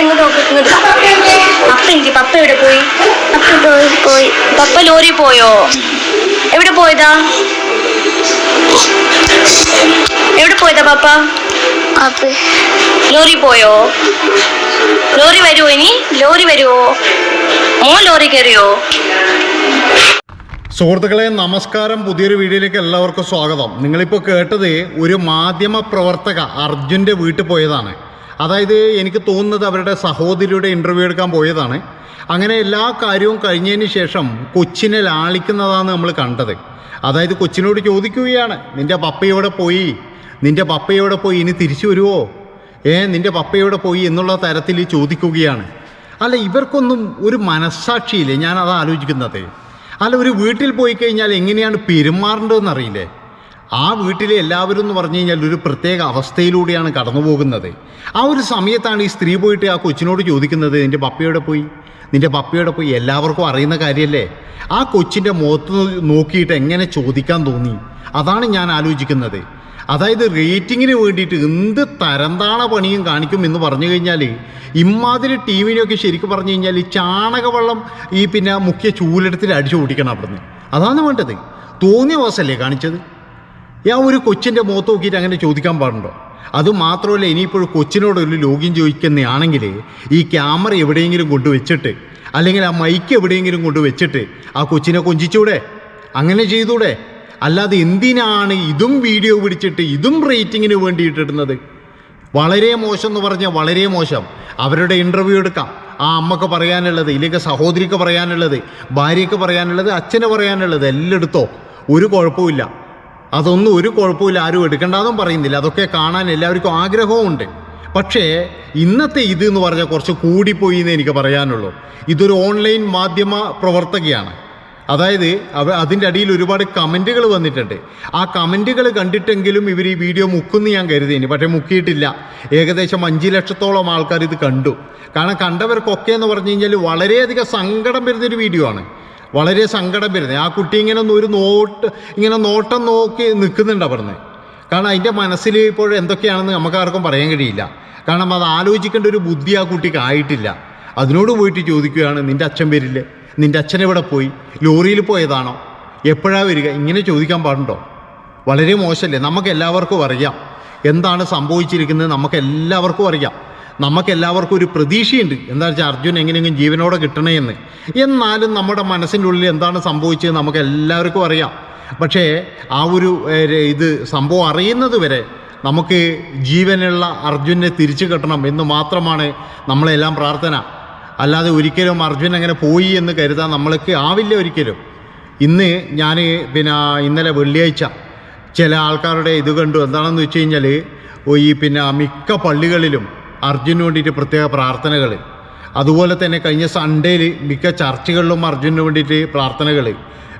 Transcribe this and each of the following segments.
ഇങ്ങോട്ട് പപ്പ എനിക്ക് പപ്പ എവിടെ പോയി? പപ്പ പോയി പോയി. പപ്പ ലോറി പോയോ? എവിടെ പോയതാ? എവിടെ പോയതാ പപ്പ? ലോറി പോയോ? ലോറി വരുമോ ഇനി? ലോറി വരുമോ മോൻ ലോറി കയറിയോ? സുഹൃത്തുക്കളെ നമസ്കാരം. പുതിയൊരു വീഡിയോയിലേക്ക് എല്ലാവർക്കും സ്വാഗതം. നിങ്ങളിപ്പോൾ കേട്ടത് ഒരു മാധ്യമ പ്രവർത്തക അർജുന്റെ വീട്ടിൽ പോയതാണ്. അതായത് എനിക്ക് തോന്നുന്നത് അവരുടെ സഹോദരിയുടെ ഇന്റർവ്യൂ എടുക്കാൻ പോയതാണ്. അങ്ങനെ എല്ലാ കാര്യവും കഴിഞ്ഞതിന് ശേഷം കൊച്ചിനെ ലാളിക്കുന്നതാണ് നമ്മൾ കണ്ടത്. അതായത് കൊച്ചിനോട് ചോദിക്കുകയാണ് നിന്റെ പപ്പയോടെ പോയി? നിന്റെ പപ്പയോടെ പോയി? ഇനി തിരിച്ചു വരുമോ ഏ നിന്റെ പപ്പയോടെ പോയി? എന്നുള്ള തരത്തിൽ ചോദിക്കുകയാണ്. അല്ല ഇവർക്കൊന്നും ഒരു മനസ്സാക്ഷിയില്ലേ? ഞാൻ അത് ആലോചിക്കുന്നത്. അല്ല ഒരു വീട്ടിൽ പോയി കഴിഞ്ഞാൽ എങ്ങനെയാണ് പെരുമാറേണ്ടതെന്ന് അറിയില്ലേ ആ വീട്ടിലെ എല്ലാവരും എന്ന് പറഞ്ഞു കഴിഞ്ഞാൽ ഒരു പ്രത്യേക അവസ്ഥയിലൂടെയാണ് കടന്നു പോകുന്നത് ആ ഒരു സമയത്താണ് ഈ സ്ത്രീ പോയിട്ട് ആ കൊച്ചിനോട് ചോദിക്കുന്നത് നിന്റെ പപ്പയോടെ പോയി? നിന്റെ പപ്പയോടെ പോയി? എല്ലാവർക്കും അറിയുന്ന കാര്യമല്ലേ ആ കൊച്ചിന്റെ മുഖത്ത് നോക്കിയിട്ട് എങ്ങനെ ചോദിക്കാൻ തോന്നി? അതാണ് ഞാൻ ആലോചിക്കുന്നത്. അതായത് റേറ്റിങ്ങിന് വേണ്ടിയിട്ട് എന്ത് തരംതാണ പണിയും കാണിക്കും എന്ന് പറഞ്ഞു കഴിഞ്ഞാൽ ഇമ്മാതിരി ടീമിനെയൊക്കെ ശരിക്കും പറഞ്ഞു കഴിഞ്ഞാൽ ഈ ചാണകവെള്ളം ഈ പിന്നെ മുഖ്യ ചൂലെടുത്തിൽ അടിച്ചു ഓടിക്കണം അവിടുന്ന്. അതാണ് വേണ്ടത്. തോന്നിയ വാസല്ലേ കാണിച്ചത്? ആ ഒരു കൊച്ചിന്റെ മുഖത്ത് നോക്കിയിട്ട് അങ്ങനെ ചോദിക്കാൻ പാടുണ്ടോ? അത് മാത്രമല്ല ഇനിയിപ്പോൾ കൊച്ചിനോട് ഒരു ലോഗിൻ ചോദിക്കുന്നതാണെങ്കിൽ ഈ ക്യാമറ എവിടെയെങ്കിലും കൊണ്ടുവച്ചിട്ട് അല്ലെങ്കിൽ ആ മൈക്ക് എവിടെയെങ്കിലും കൊണ്ടുവച്ചിട്ട് ആ കൊച്ചിനെ കൊഞ്ചിച്ചൂടെ? അങ്ങനെ ചെയ്തൂടെ? അല്ലാതെ എന്തിനാണ് ഇതും വീഡിയോ പിടിച്ചിട്ട് ഇതും റേറ്റിങ്ങിന് വേണ്ടിയിട്ടിടുന്നത് വളരെ മോശം എന്ന് പറഞ്ഞാൽ വളരെ മോശം. അവരുടെ ഇന്റർവ്യൂ എടുക്കാം. ആ അമ്മയ്ക്ക് പറയാനുള്ളത് ഇല്ലെങ്കിൽ സഹോദരിക്ക് പറയാനുള്ളത് ഭാര്യയ്ക്ക് പറയാനുള്ളത് അച്ഛനെ പറയാനുള്ളത് എല്ലാം എടുത്തോ ഒരു കുഴപ്പമില്ല അതൊന്നും ഒരു കുഴപ്പമില്ല ആരും എടുക്കേണ്ടതും പറയുന്നില്ല. അതൊക്കെ കാണാൻ എല്ലാവർക്കും ആഗ്രഹവുമുണ്ട്. പക്ഷേ ഇന്നത്തെ ഇത് എന്ന് പറഞ്ഞാൽ കുറച്ച് കൂടിപ്പോയി എന്ന് എനിക്ക് പറയാനുള്ളൂ. ഇതൊരു ഓൺലൈൻ മാധ്യമ പ്രവർത്തകയാണ്. അതായത് അവ അതിന്റെ അടിയിൽ ഒരുപാട് കമന്റുകൾ വന്നിട്ടുണ്ട്. ആ കമന്റുകൾ കണ്ടിട്ടെങ്കിലും ഇവർ ഈ വീഡിയോ മുക്കുന്നു ഞാൻ കരുതിയിന്. പക്ഷേ മുക്കിയിട്ടില്ല. ഏകദേശം അഞ്ച് ലക്ഷത്തോളം ആൾക്കാർ ഇത് കണ്ടു. കാരണം കണ്ടവർക്കൊക്കെ എന്ന് പറഞ്ഞു കഴിഞ്ഞാൽ വളരെയധികം സങ്കടം വരുന്നൊരു വീഡിയോ ആണ്. വളരെ സങ്കടം വരുന്നത്. ആ കുട്ടി ഇങ്ങനെ ഒരു നോട്ട് ഇങ്ങനെ നോട്ടം നോക്കി നിൽക്കുന്നുണ്ട് അവിടുന്ന്. കാരണം അതിന്റെ മനസ്സിൽ ഇപ്പോൾ എന്തൊക്കെയാണെന്ന് നമുക്കാർക്കും പറയാൻ കഴിയില്ല. കാരണം അത് ആലോചിക്കേണ്ട ഒരു ബുദ്ധി ആ കുട്ടിക്ക് ആയിട്ടില്ല. അതിനോട് പോയിട്ട് ചോദിക്കുകയാണ് നിന്റെ അച്ഛൻ വരില്ലേ? നിന്റെ അച്ഛൻ എവിടെ പോയി? ലോറിയിൽ പോയതാണോ? എപ്പോഴാണ് വരിക? ഇങ്ങനെ ചോദിക്കാൻ പാടുണ്ടോ? വളരെ മോശമല്ലേ? നമുക്ക് എല്ലാവർക്കും അറിയാം. എന്താണ് സംഭവിച്ചിരിക്കുന്നത്? നമുക്ക് എല്ലാവർക്കും അറിയാം. നമുക്ക് എല്ലാവർക്കും ഒരു പ്രതീക്ഷയുണ്ട്. എന്താ വെച്ചാൽ അർജുൻ എങ്ങനെയെങ്കിലും ജീവനോടെ കിട്ടണേ എന്ന്. എന്നാലും നമ്മുടെ മനസ്സിന്റെ ഉള്ളിൽ എന്താണ് സംഭവിച്ചത് നമുക്ക് എല്ലാവർക്കും അറിയാം. പക്ഷേ ആ ഒരു ഇത് സംഭവം അറിയുന്നത് വരെ നമുക്ക് ജീവനുള്ള അർജുനെ തിരിച്ചു കിട്ടണം എന്ന് മാത്രമാണ് നമ്മളെല്ലാം പ്രാർത്ഥന. അല്ലാതെ ഒരിക്കലും അർജുൻ അങ്ങനെ പോയി എന്ന് കരുതാൻ നമ്മൾക്ക് ആവില്ല ഒരിക്കലും. ഇന്ന് ഞാൻ പിന്നെ ഇന്നലെ വെള്ളിയാഴ്ച ചില ആൾക്കാരുടെ ഇത് കണ്ടു. എന്താണെന്ന് വെച്ച് കഴിഞ്ഞാൽ ഈ പിന്നെ മിക്ക പള്ളികളിലും അർജുന് വേണ്ടിയിട്ട് പ്രത്യേക പ്രാർത്ഥനകൾ അതുപോലെ തന്നെ കഴിഞ്ഞ സൺഡേയിൽ മിക്ക ചർച്ചുകളിലും അർജുനു വേണ്ടിയിട്ട് പ്രാർത്ഥനകൾ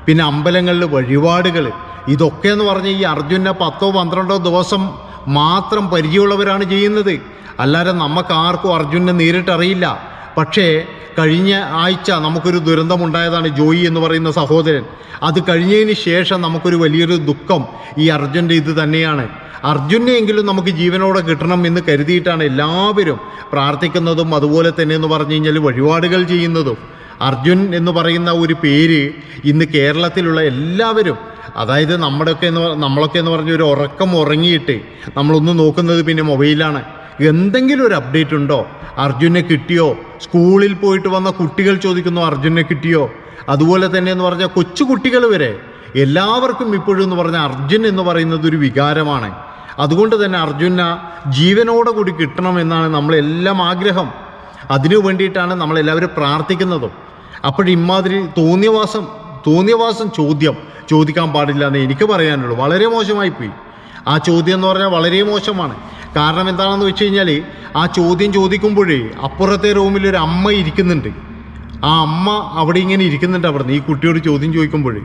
പിന്നെ അമ്പലങ്ങളിൽ വഴിപാടുകൾ ഇതൊക്കെ എന്ന് പറഞ്ഞാൽ ഈ അർജുനെ പത്തോ പന്ത്രണ്ടോ ദിവസം മാത്രം പരിചയമുള്ളവരാണ് ചെയ്യുന്നത്. അല്ലാതെ നമുക്കാർക്കും അർജുനെ നേരിട്ടറിയില്ല. പക്ഷേ കഴിഞ്ഞ ആഴ്ച നമുക്കൊരു ദുരന്തമുണ്ടായതാണ് ജോയി എന്ന് പറയുന്ന സഹോദരൻ. അത് കഴിഞ്ഞതിന് ശേഷം നമുക്കൊരു വലിയൊരു ദുഃഖം ഈ അർജുന്റെ ഇത് തന്നെയാണ്. അർജുനെയെങ്കിലും നമുക്ക് ജീവനോടെ കിട്ടണം എന്ന് കരുതിയിട്ടാണ് എല്ലാവരും പ്രാർത്ഥിക്കുന്നതും അതുപോലെ തന്നെ എന്ന് പറഞ്ഞു കഴിഞ്ഞാൽ വഴിപാടുകൾ ചെയ്യുന്നതും. അർജുൻ എന്ന് പറയുന്ന ഒരു പേര് ഇന്ന് കേരളത്തിലുള്ള എല്ലാവരും അതായത് നമ്മുടെയൊക്കെ എന്ന് നമ്മളൊക്കെ എന്ന് പറഞ്ഞ ഒരു ഉറക്കം ഉറങ്ങിയിട്ട് നമ്മളൊന്ന് നോക്കുന്നത് പിന്നെ മൊബൈലാണ്. എന്തെങ്കിലും ഒരു അപ്ഡേറ്റ് ഉണ്ടോ? അർജുനെ കിട്ടിയോ? സ്കൂളിൽ പോയിട്ട് വന്ന കുട്ടികൾ ചോദിക്കുന്നു അർജുനെ കിട്ടിയോ? അതുപോലെ തന്നെ എന്ന് പറഞ്ഞാൽ കൊച്ചു കുട്ടികൾ വരെ. എല്ലാവർക്കും ഇപ്പോഴും എന്ന് പറഞ്ഞാൽ അർജുൻ എന്ന് പറയുന്നത് ഒരു വികാരമാണ്. അതുകൊണ്ട് തന്നെ അർജുന ജീവനോടെ കൂടി കിട്ടണം എന്നാണ് നമ്മളെല്ലാം ആഗ്രഹം. അതിനു വേണ്ടിയിട്ടാണ് നമ്മളെല്ലാവരും പ്രാർത്ഥിക്കുന്നതും. അപ്പോൾ ഇമാതിരി തോന്നിയവാസം തോന്നിയവാസം ചോദ്യം ചോദിക്കാൻ പാടില്ല എന്ന് എനിക്ക് പറയാനുള്ളൂ. വളരെ മോശമായി പോയി ആ ചോദ്യം എന്ന് പറഞ്ഞാൽ വളരെ മോശമാണ്. കാരണം എന്താണെന്ന് വെച്ച് കഴിഞ്ഞാൽ ആ ചോദ്യം ചോദിക്കുമ്പോഴേ അപ്പുറത്തെ റൂമിൽ ഒരു അമ്മ ഇരിക്കുന്നുണ്ട്. ആ അമ്മ അവിടെ ഇങ്ങനെ ഇരിക്കുന്നുണ്ട് അവിടുന്ന്. ഈ കുട്ടിയോട് ചോദ്യം ചോദിക്കുമ്പോഴേ.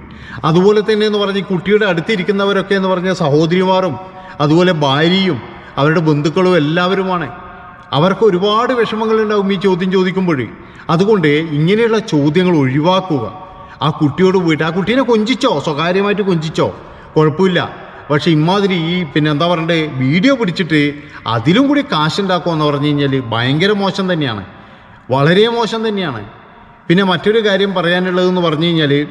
അതുപോലെ തന്നെ എന്ന് പറഞ്ഞ് ഈ കുട്ടിയുടെ അടുത്തിരിക്കുന്നവരൊക്കെ എന്ന് പറഞ്ഞാൽ സഹോദരിമാരും അതുപോലെ ഭാര്യയും അവരുടെ ബന്ധുക്കളും എല്ലാവരുമാണ്. അവർക്ക് ഒരുപാട് വിഷമങ്ങളുണ്ടാവും ഈ ചോദ്യം ചോദിക്കുമ്പോഴേ. അതുകൊണ്ട് ഇങ്ങനെയുള്ള ചോദ്യങ്ങൾ ഒഴിവാക്കുക. ആ കുട്ടിയോട് പോയിട്ട് ആ കുട്ടീനെ കൊഞ്ചിച്ചോ? സ്വകാര്യമായിട്ട് കൊഞ്ചിച്ചോ? കുഴപ്പമില്ല. പക്ഷെ ഇമാതിരി ഈ പിന്നെ എന്താ പറയണ്ടേ വീഡിയോ പിടിച്ചിട്ട് അതിലും കൂടി കാശുണ്ടാക്കുമെന്ന് പറഞ്ഞു കഴിഞ്ഞാൽ ഭയങ്കര മോശം തന്നെയാണ്. വളരെ മോശം തന്നെയാണ്. പിന്നെ മറ്റൊരു കാര്യം പറയാനുള്ളതെന്ന് പറഞ്ഞു കഴിഞ്ഞാൽ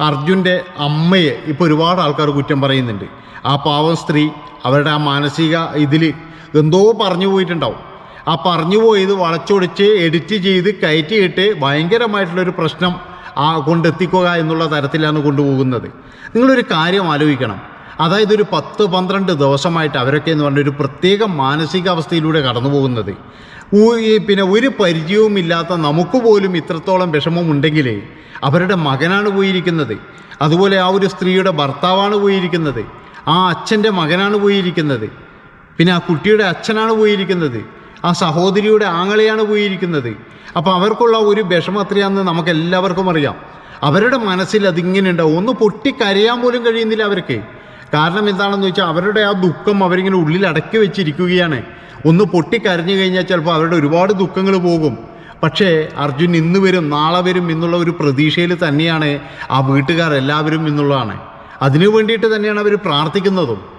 അർജുന്റെ അമ്മയെ ഇപ്പോൾ ഒരുപാട് ആൾക്കാർ കുറ്റം പറയുന്നുണ്ട്. ആ പാവം സ്ത്രീ അവരുടെ ആ മാനസിക ഇതിൽ എന്തോ പറഞ്ഞു പോയിട്ടുണ്ടാവും. ആ പറഞ്ഞു പോയത് വളച്ചൊടിച്ച് എഡിറ്റ് ചെയ്ത് കയറ്റിയിട്ട് ഭയങ്കരമായിട്ടുള്ളൊരു പ്രശ്നം ആ കൊണ്ടെത്തിക്കുക എന്നുള്ള തരത്തിലാണ് കൊണ്ടുപോകുന്നത്. നിങ്ങളൊരു കാര്യം ആലോചിക്കണം. അതായത് ഒരു പത്ത് പന്ത്രണ്ട് ദിവസമായിട്ട് അവരൊക്കെ എന്ന് പറഞ്ഞ ഒരു പ്രത്യേക മാനസികാവസ്ഥയിലൂടെ കടന്നു പോകുന്നത് പിന്നെ ഒരു പരിചയവുമില്ലാത്ത നമുക്ക് പോലും ഇത്രത്തോളം വിഷമം ഉണ്ടെങ്കിൽ അവരുടെ മകനാണ് പോയിരിക്കുന്നത്. അതുപോലെ ആ ഒരു സ്ത്രീയുടെ ഭർത്താവാണ് പോയിരിക്കുന്നത്. ആ അച്ഛന്റെ മകനാണ് പോയിരിക്കുന്നത്. പിന്നെ ആ കുട്ടിയുടെ അച്ഛനാണ് പോയിരിക്കുന്നത്. ആ സഹോദരിയുടെ ആങ്ങളെയാണ് പോയിരിക്കുന്നത്. അപ്പോൾ അവർക്കുള്ള ഒരു വിഷമം എത്രയാണെന്ന് നമുക്ക് എല്ലാവർക്കും അറിയാം. അവരുടെ മനസ്സിൽ അതിങ്ങനെ ഉണ്ടാവും ഒന്ന് പൊട്ടിക്കരയാൻ പോലും കഴിയുന്നില്ല അവർക്ക്. കാരണം എന്താണെന്ന് വെച്ചാൽ അവരുടെ ആ ദുഃഖം അവരിങ്ങനെ ഉള്ളിൽ അടക്കി വെച്ചിരിക്കുകയാണ്. ഒന്ന് പൊട്ടിക്കരഞ്ഞു കഴിഞ്ഞാൽ ചിലപ്പോൾ അവരുടെ ഒരുപാട് ദുഃഖങ്ങൾ പോകും. പക്ഷേ അർജുൻ ഇന്ന് വരും നാളെ വരും എന്നുള്ള ഒരു പ്രതീക്ഷയിൽ തന്നെയാണ് ആ വീട്ടുകാർ എല്ലാവരും എന്നുള്ളതാണ്. അതിനു വേണ്ടിയിട്ട് തന്നെയാണ് അവർ പ്രാർത്ഥിക്കുന്നതും.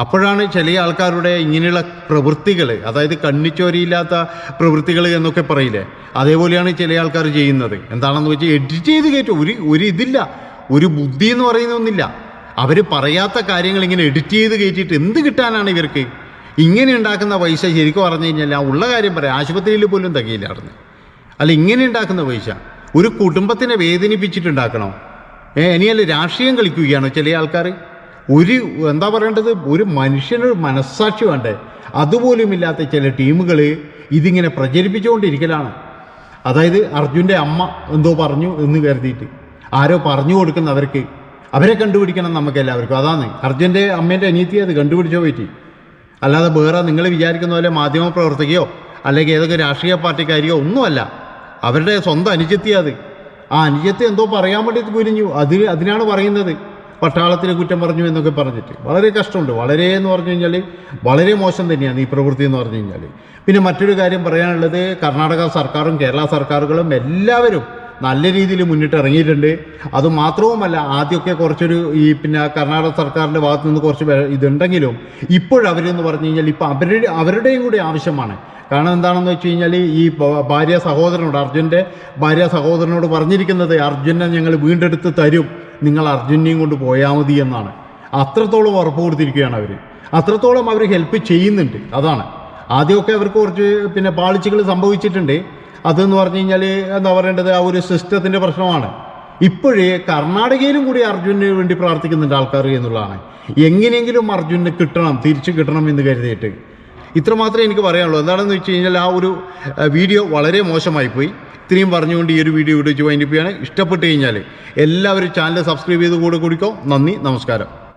അപ്പോഴാണ് ചില ആൾക്കാരുടെ ഇങ്ങനെയുള്ള പ്രവൃത്തികൾ അതായത് കണ്ണിച്ചോരിയില്ലാത്ത പ്രവൃത്തികൾ എന്നൊക്കെ പറയില്ലേ അതേപോലെയാണ് ചില ആൾക്കാർ ചെയ്യുന്നത്. എന്താണെന്ന് വെച്ചാൽ എഡിറ്റ് ചെയ്ത് കയറ്റും. ഒരു ഒരു ഇതില്ല. ഒരു ബുദ്ധി എന്ന് പറയുന്ന ഒന്നില്ല അവർ പറയാത്ത കാര്യങ്ങൾ ഇങ്ങനെ എഡിറ്റ് ചെയ്ത് കയറ്റിയിട്ട് എന്ത് കിട്ടാനാണ് ഇവർക്ക്? ഇങ്ങനെ ഉണ്ടാക്കുന്ന പൈസ ശരിക്കും പറഞ്ഞു കഴിഞ്ഞാൽ ആ ഉള്ള കാര്യം പറയാം. ആശുപത്രിയിൽ പോലും തികയില്ലായിരുന്നു അല്ല ഇങ്ങനെ ഉണ്ടാക്കുന്ന പൈസ. ഒരു കുടുംബത്തിനെ വേദനിപ്പിച്ചിട്ടുണ്ടാക്കണോ? ഏ ഇനിയല്ല രാഷ്ട്രീയം കളിക്കുകയാണോ ചില ആൾക്കാർ ഒരു എന്താ പറയേണ്ടത്? ഒരു മനുഷ്യനൊരു മനസ്സാക്ഷി വേണ്ടേ? അതുപോലും ഇല്ലാത്ത ചില ടീമുകൾ ഇതിങ്ങനെ പ്രചരിപ്പിച്ചുകൊണ്ടിരിക്കലാണ്. അതായത് അർജുന്റെ അമ്മ എന്തോ പറഞ്ഞു എന്ന് കരുതിയിട്ട്. ആരോ പറഞ്ഞു കൊടുക്കുന്നവർക്ക് അവരെ കണ്ടുപിടിക്കണം നമുക്ക് എല്ലാവർക്കും. അതാണ്. അർജുന്റെ അമ്മേന്റെ അനിയത്തി അത് കണ്ടുപിടിച്ചോ പറ്റി? അല്ലാതെ വേറെ നിങ്ങൾ വിചാരിക്കുന്ന പോലെ മാധ്യമ പ്രവർത്തകയോ അല്ലെങ്കിൽ ഏതൊക്കെ രാഷ്ട്രീയ പാർട്ടിക്കാരിയോ ഒന്നുമല്ല. അവരുടെ സ്വന്തം അനുജത്തി അത്. ആ അനുജത്തി എന്തോ പറയാൻ വേണ്ടി കുരിഞ്ഞു അത് അതിനാണ് പറയുന്നത്. പട്ടാളത്തിന് കുറ്റം പറഞ്ഞു എന്നൊക്കെ പറഞ്ഞിട്ട്. വളരെ കഷ്ടമുണ്ട്. വളരെ എന്ന് പറഞ്ഞു കഴിഞ്ഞാൽ വളരെ മോശം തന്നെയാണ് ഈ പ്രവൃത്തി എന്ന് പറഞ്ഞു കഴിഞ്ഞാൽ. പിന്നെ മറ്റൊരു കാര്യം പറയാനുള്ളത് കർണാടക സർക്കാരും കേരള സർക്കാരുകളും എല്ലാവരും നല്ല രീതിയിൽ മുന്നിട്ട് ഇറങ്ങിയിട്ടുണ്ട്. അതുമാത്രവുമല്ല ആദ്യമൊക്കെ കുറച്ചൊരു ഈ പിന്നെ കർണാടക സർക്കാരിന്റെ ഭാഗത്തു നിന്ന് കുറച്ച് ഇതുണ്ടെങ്കിലും ഇപ്പോഴവരെന്ന് പറഞ്ഞു കഴിഞ്ഞാൽ ഇപ്പോൾ അവരുടെ അവരുടെയും കൂടി ആവശ്യമാണ്. കാരണം എന്താണെന്ന് വെച്ച് കഴിഞ്ഞാൽ ഈ ഭാര്യ സഹോദരനോട് അർജുന്റെ ഭാര്യ സഹോദരനോട് പറഞ്ഞിരിക്കുന്നത് അർജുനെ ഞങ്ങൾ വീണ്ടെടുത്ത് തരും. നിങ്ങൾ അർജുനെയും കൊണ്ട് പോയാൽ മതി എന്നാണ്. അത്രത്തോളം ഉറപ്പ് കൊടുത്തിരിക്കുകയാണ് അവർ അത്രത്തോളം അവർ ഹെൽപ്പ് ചെയ്യുന്നുണ്ട്. അതാണ്. ആദ്യമൊക്കെ അവർക്ക് കുറച്ച് പിന്നെ പാളിച്ചകൾ സംഭവിച്ചിട്ടുണ്ട്. അതെന്ന് പറഞ്ഞു കഴിഞ്ഞാൽ എന്താ പറയേണ്ടത്? ആ ഒരു സിസ്റ്റത്തിന്റെ പ്രശ്നമാണ്. ഇപ്പോഴേ കർണാടകയിലും കൂടി അർജുനന് വേണ്ടി പ്രാർത്ഥിക്കുന്നുണ്ട് ആൾക്കാർ എന്നുള്ളതാണ്. എങ്ങനെയെങ്കിലും അർജുനന് കിട്ടണം തിരിച്ചു കിട്ടണം എന്ന് കരുതിയിട്ട്. ഇത്ര മാത്രമേ എനിക്ക് പറയാനുള്ളൂ. എന്താണെന്ന് വെച്ച് കഴിഞ്ഞാൽ ആ ഒരു വീഡിയോ വളരെ മോശമായി പോയി ഇത്രയും പറഞ്ഞുകൊണ്ട് ഈ ഒരു വീഡിയോ ഇവിടെ വെച്ച് വൈൻഡപ്പ് ചെയ്യാണ് ഇഷ്ടപ്പെട്ട് കഴിഞ്ഞാൽ എല്ലാവരും ചാനൽ സബ്സ്ക്രൈബ് ചെയ്ത് കൂടെ കുടിക്കോ. നന്ദി നമസ്കാരം.